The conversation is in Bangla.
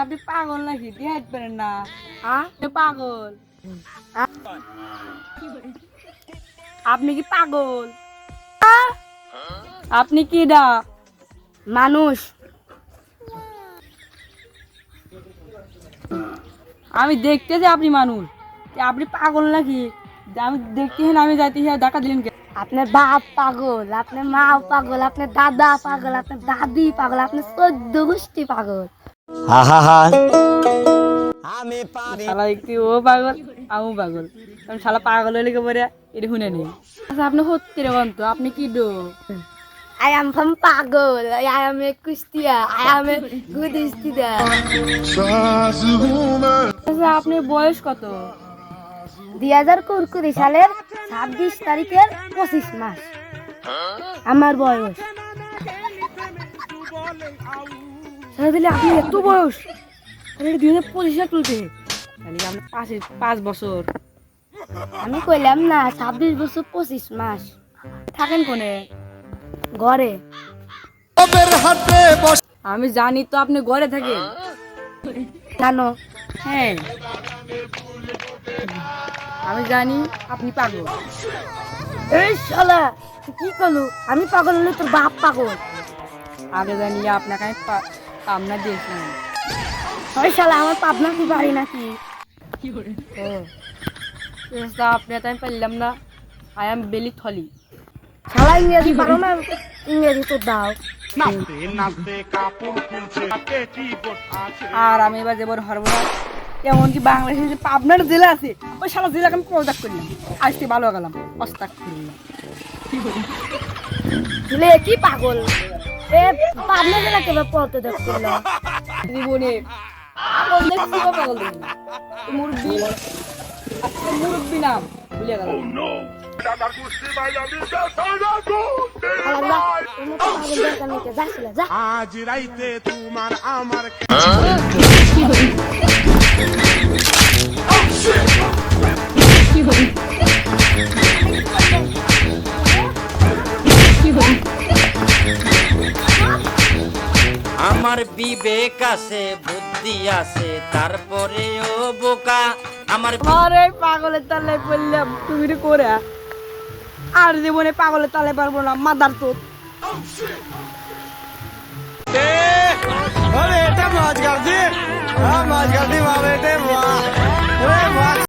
আপনি পাগল নাকি দিয়ে হাঁটতে পারেন না আপনি পাগল আপনি কি পাগল আপনি কি ডা মানুষ আমি দেখতেছি আপনি মানুষ আপনি পাগল নাকি যে আমি দেখতেছি না আমি যাইতেছি আর দেখা দিলেন কে আপনার বাপ পাগল আপনার মা পাগল আপনার দাদা পাগল আপনার দাদি পাগল আপনার চোদ্দ গোষ্ঠী পাগল। শালা একটি ও পাগল? আমিও পাগল। আমি শালা পাগল হলে কে পরে? এটা শুনে নেই আচ্ছা আপনি সত্যি রে বন্ধু আপনি কি ডো? from পাগল কুস্তিয়া গুদিস্তিদা আচ্ছা আপনার বয়স কত? দুই হাজার কুড়ি সালের ছাব্বিশ তারিখের পঁচিশ মাস। আমার বয়স। দিলে আপনি এত বয়স। তাহলে দুই হাজার পঁচিশ সাল তাহলে পাঁচ বছর। আমি কইলাম না, ছাব্বিশ বছর পঁচিশ মাস। থাকেন কোনে? ঘরে। আমি জানি তো আপনি ঘরে থাকেন। জানো? হ্যাঁ। আমি জানি আপনি পাগল। এই শালা তুই কি করলু? আমি পাগল হলে তোর বাপ পাগল। আগে জানি আপনাকে আমি পা- পাবনা দিয়েছিলাম। ওই শালা আমার পাবনা কি বাড়ি নাকি? ও। তা আপনি তো আমি পারলাম না। আই এম বেলি থলি। শালা ইংরেজি পারো না? ইংরেজি তো দাও। আর আমি এবার যাব হরবো না। এমনকি বাংলাদেশে যে পাবনার জেলা আছে? ওই সারা জেলাকে আমি প্রদাক করলাম আজকে ভালো গেলাম অস্তাক করলাম কি পাগল? এ পাবনা জেলা কেবে পড়তে দেখছিল জীবনে পাগল দেখছি বা পাগল দেখি মুরব্বী আজকে মুরব্বী নাম ভুলে গেলাম। যা আজ রাইতে তোমার আমার আমার বিবেক আছে, বুদ্ধি আছে, তারপরে ও বোকা। আমার আরে পাগলের তালে বললাম, তুমি করে। আর জীবনে পাগলের তালে পারব না, মাদার তো